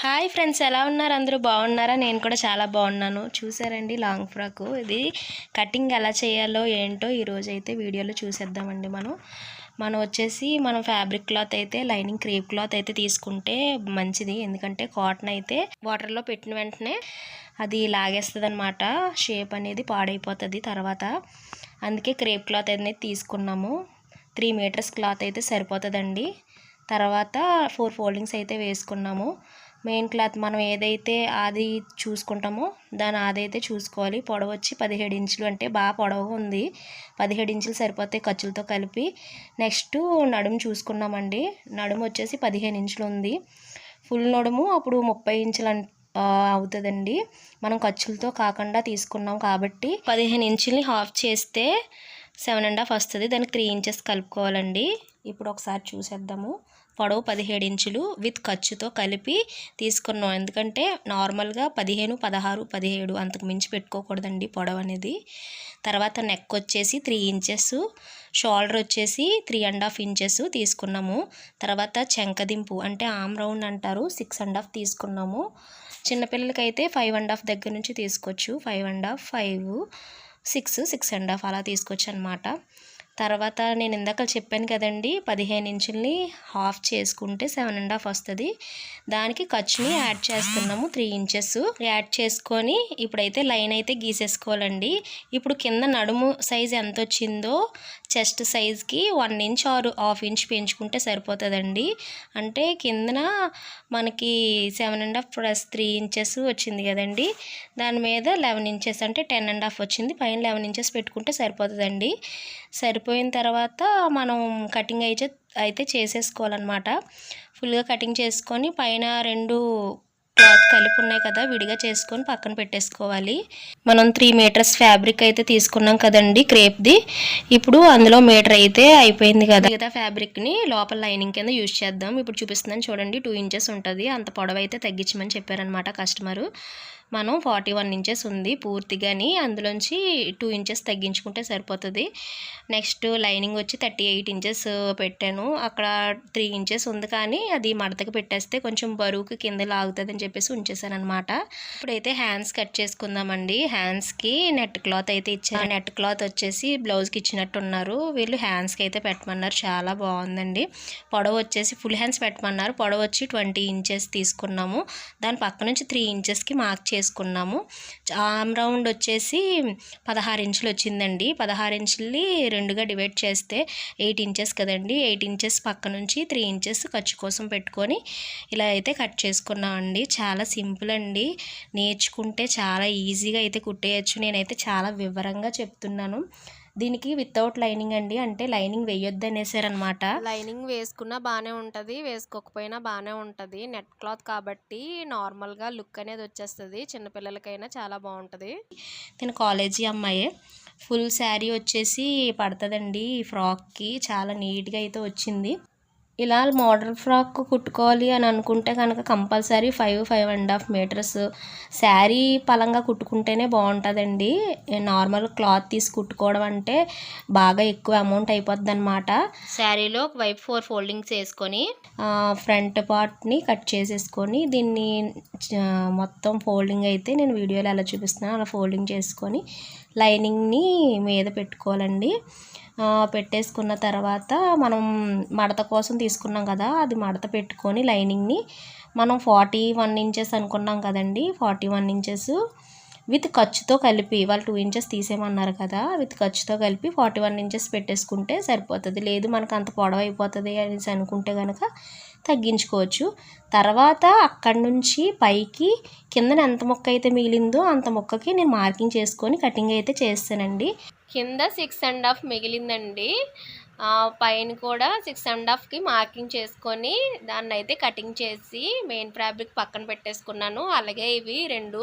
Hi friends ఎలా ఉన్నారు? అందరూ బాగున్నారా? నేను కూడా చాలా బాగున్నాను. చూసారండి లాంగ్ ఫ్రాక్? ఇది కటింగ్ ఎలా చేయాలో ఏంటో ఈరోజు అయితే వీడియోలో చూసేద్దామండి మనం. మనం వచ్చేసి మనం ఫ్యాబ్రిక్ క్లాత్ అయితే లైనింగ్ క్రేప్ క్లాత్ అయితే తీసుకుంటే మంచిది. ఎందుకంటే కాటన్ అయితే వాటర్లో పెట్టిన వెంటనే అది లాగేస్తుంది అనమాట షేప్ అనేది పాడైపోతుంది తర్వాత. అందుకే క్రేప్ క్లాత్ అనేది తీసుకున్నాము. త్రీ మీటర్స్ క్లాత్ అయితే సరిపోతుందండి. తర్వాత ఫోర్ ఫోల్డింగ్స్ అయితే వేసుకున్నాము. మెయిన్ క్లాత్ మనం ఏదైతే అది చూసుకుంటామో దాని అదైతే చూసుకోవాలి. పొడవు వచ్చి పదిహేడు ఇంచులు అంటే బాగా పొడవ ఉంది. పదిహేడు ఇంచులు సరిపోతాయి ఖర్చులతో కలిపి నెక్స్ట్ నడుము చూసుకున్నామండి. నడుము వచ్చేసి పదిహేను ఇంచులు ఉంది. ఫుల్ నడుము అప్పుడు ముప్పై ఇంచులు అవుతుందండి. మనం ఖర్చులతో కాకుండా తీసుకున్నాం కాబట్టి పదిహేను ఇంచుల్ని హాఫ్ చేస్తే సెవెన్ అండ్ హాఫ్ వస్తుంది. దానికి త్రీ ఇంచెస్ కలుపుకోవాలండి. ఇప్పుడు ఒకసారి చూసేద్దాము. పొడవు పదిహేడు ఇంచులు విత్ ఖర్చుతో కలిపి తీసుకున్నాం. ఎందుకంటే నార్మల్గా పదిహేను పదహారు పదిహేడు అంతకు మించి పెట్టుకోకూడదండి పొడవు అనేది. తర్వాత నెక్ వచ్చేసి త్రీ ఇంచెస్ షోల్డర్ వచ్చేసి త్రీ అండ్ హాఫ్ ఇంచెస్ తీసుకున్నాము. తర్వాత చెంకదింపు అంటే ఆమ్ రౌండ్ అంటారు సిక్స్ అండ్ హాఫ్ తీసుకున్నాము. చిన్నపిల్లలకైతే ఫైవ్ అండ్ హాఫ్ దగ్గర నుంచి తీసుకోవచ్చు. Five and half five six six and half అలా తీసుకోవచ్చు అనమాట తర్వాత నేను ఇందాక చెప్పాను కదండి పదిహేను ఇంచుల్ని హాఫ్ చేసుకుంటే సెవెన్ అండ్ హాఫ్ వస్తుంది. దానికి ఖర్చుని యాడ్ చేస్తున్నాము త్రీ ఇంచెస్. యాడ్ చేసుకొని ఇప్పుడైతే లైన్ అయితే గీసేసుకోవాలండి. ఇప్పుడు కింద నడుము సైజ్ ఎంత వచ్చిందో చెస్ట్ సైజ్కి వన్ ఇంచ్ ఆరు హాఫ్ ఇంచ్ పెంచుకుంటే సరిపోతుందండి. అంటే కిందన మనకి seven and half plus three inches వచ్చింది కదండి. దాని మీద లెవెన్ ఇంచెస్ అంటే టెన్ అండ్ హాఫ్ వచ్చింది. పైన లెవెన్ ఇంచెస్ పెట్టుకుంటే సరిపోతుందండి. అయిపోయిన తర్వాత మనం కటింగ్ అయితే అయితే చేసేసుకోవాలన్నమాట. ఫుల్గా కటింగ్ చేసుకొని పైన రెండు క్లాత్ కలిపి ఉన్నాయి కదా విడిగా చేసుకొని పక్కన పెట్టేసుకోవాలి. మనం త్రీ మీటర్స్ ఫ్యాబ్రిక్ అయితే తీసుకున్నాం కదండి క్రేప్ది. ఇప్పుడు అందులో మీటర్ అయితే అయిపోయింది కదా. మిగతా ఫ్యాబ్రిక్ని లోపల లైనింగ్ కింద యూజ్ చేద్దాం. ఇప్పుడు చూపిస్తున్నాను చూడండి టూ ఇంచెస్ ఉంటుంది. అంత పొడవ అయితే తగ్గించమని చెప్పారనమాట కస్టమరు. మనం ఫార్టీ వన్ ఇంచెస్ ఉంది పూర్తిగాని అందులోంచి టూ ఇంచెస్ తగ్గించుకుంటే సరిపోతుంది. నెక్స్ట్ లైనింగ్ వచ్చి థర్టీ ఎయిట్ ఇంచెస్ పెట్టాను. అక్కడ త్రీ ఇంచెస్ ఉంది కానీ అది మడతకు పెట్టేస్తే కొంచెం బరువుకి కింద లాగుతుంది అని చెప్పేసి ఉంచేసాను అనమాట ఇప్పుడైతే హ్యాండ్స్ కట్ చేసుకుందామండి. హ్యాండ్స్కి నెట్ క్లాత్ అయితే ఇచ్చారు. నెట్ క్లాత్ వచ్చేసి బ్లౌజ్కి ఇచ్చినట్టు ఉన్నారు వీళ్ళు హ్యాండ్స్కి అయితే పెట్టమన్నారు. చాలా బాగుందండి. పొడవ వచ్చేసి ఫుల్ హ్యాండ్స్ పెట్టమన్నారు. పొడవ వచ్చి ట్వంటీ ఇంచెస్ తీసుకున్నాము. దాని పక్క నుంచి త్రీ ఇంచెస్కి మార్క్ చేసుకున్నాము. ఆమ్ రౌండ్ వచ్చేసి పదహారు ఇంచులు వచ్చిందండి. పదహారు ఇంచుల్ని రెండుగా డివైడ్ చేస్తే ఎయిట్ ఇంచెస్ కదండి. ఎయిట్ ఇంచెస్ పక్క నుంచి త్రీ ఇంచెస్ ఖర్చు కోసం పెట్టుకొని ఇలా అయితే కట్ చేసుకున్నామండి. చాలా సింపుల్ అండి. నేర్చుకుంటే చాలా ఈజీగా అయితే కుట్టేయచ్చు. నేనైతే చాలా వివరంగా చెప్తున్నాను. దీనికి వితౌట్ లైనింగ్ అండి. అంటే లైనింగ్ వేయొద్దు అనేసారనమాట లైనింగ్ వేసుకున్నా బాగానే ఉంటుంది వేసుకోకపోయినా బాగానే ఉంటుంది. నెట్ క్లాత్ కాబట్టి నార్మల్గా లుక్ అనేది వచ్చేస్తుంది. చిన్నపిల్లలకైనా చాలా బాగుంటుంది. నేను కాలేజీ అమ్మాయే. ఫుల్ శారీ వచ్చేసి పడుతుందండి ఈ ఫ్రాక్కి చాలా నీట్గా అయితే వచ్చింది. ఇలా మోడల్ ఫ్రాక్ కుట్టుకోవాలి అని అనుకుంటే కనుక compulsory five five and half metres sari పలంగా కుట్టుకుంటేనే బాగుంటుందండి. నార్మల్ క్లాత్ తీసి కుట్టుకోవడం అంటే బాగా ఎక్కువ అమౌంట్ అయిపోద్ది అనమాట శారీలో వైపు ఫోర్ ఫోల్డింగ్స్ వేసుకొని ఫ్రంట్ పార్ట్ని కట్ చేసేసుకొని దీన్ని మొత్తం ఫోల్డింగ్ అయితే నేను వీడియోలో ఎలా చూపిస్తున్నాను అలా ఫోల్డింగ్ చేసుకొని లైనింగ్ని మీద పెట్టుకోవాలండి. పెట్టేసుకున్న తర్వాత మనం మడత కోసం తీసుకున్నాం కదా అది మడత పెట్టుకొని లైనింగ్ని మనం ఫార్టీ వన్ ఇంచెస్ అనుకున్నాం కదండి ఫార్టీ వన్ ఇంచెస్ విత్ ఖర్చుతో కలిపి వాళ్ళు టూ ఇంచెస్ తీసేయమన్నారు కదా విత్ ఖర్చుతో కలిపి ఫార్టీ వన్ ఇంచెస్ పెట్టేసుకుంటే సరిపోతుంది. లేదు మనకు అంత పొడవ అయిపోతుంది అనేసి అనుకుంటే కనుక తగ్గించుకోవచ్చు. తర్వాత అక్కడి నుంచి పైకి కిందన ఎంత మొక్క అయితే మిగిలిందో అంత మొక్కకి నేను మార్కింగ్ చేసుకొని కటింగ్ అయితే చేస్తానండి. కింద సిక్స్ అండ్ హాఫ్ మిగిలిందండి. పైన కూడా సిక్స్ అండ్ హాఫ్కి మార్కింగ్ చేసుకొని దాన్ని అయితే కటింగ్ చేసి మెయిన్ ఫ్యాబ్రిక్ పక్కన పెట్టేసుకున్నాను. అలాగే ఇవి రెండు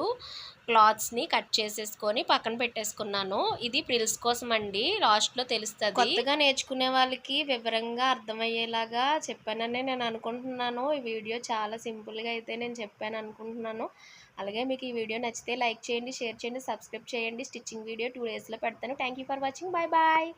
క్లాత్స్ని కట్ చేసేసుకొని పక్కన పెట్టేసుకున్నాను. ఇది ప్రిల్స్ కోసం అండి లాస్ట్లో తెలుస్తుంది. కొత్తగా నేర్చుకునే వాళ్ళకి వివరంగా అర్థమయ్యేలాగా చెప్పానని నేను అనుకుంటున్నాను. ఈ వీడియో చాలా సింపుల్గా అయితే నేను చెప్పాను అనుకుంటున్నాను. అలాగే మీకు ఈ వీడియో నచ్చితే లైక్ చేయండి షేర్ చేయండి సబ్స్క్రైబ్ చేయండి. స్టిచ్చింగ్ వీడియో టూ డేస్లో పెడతాను. Thank for watching bye bye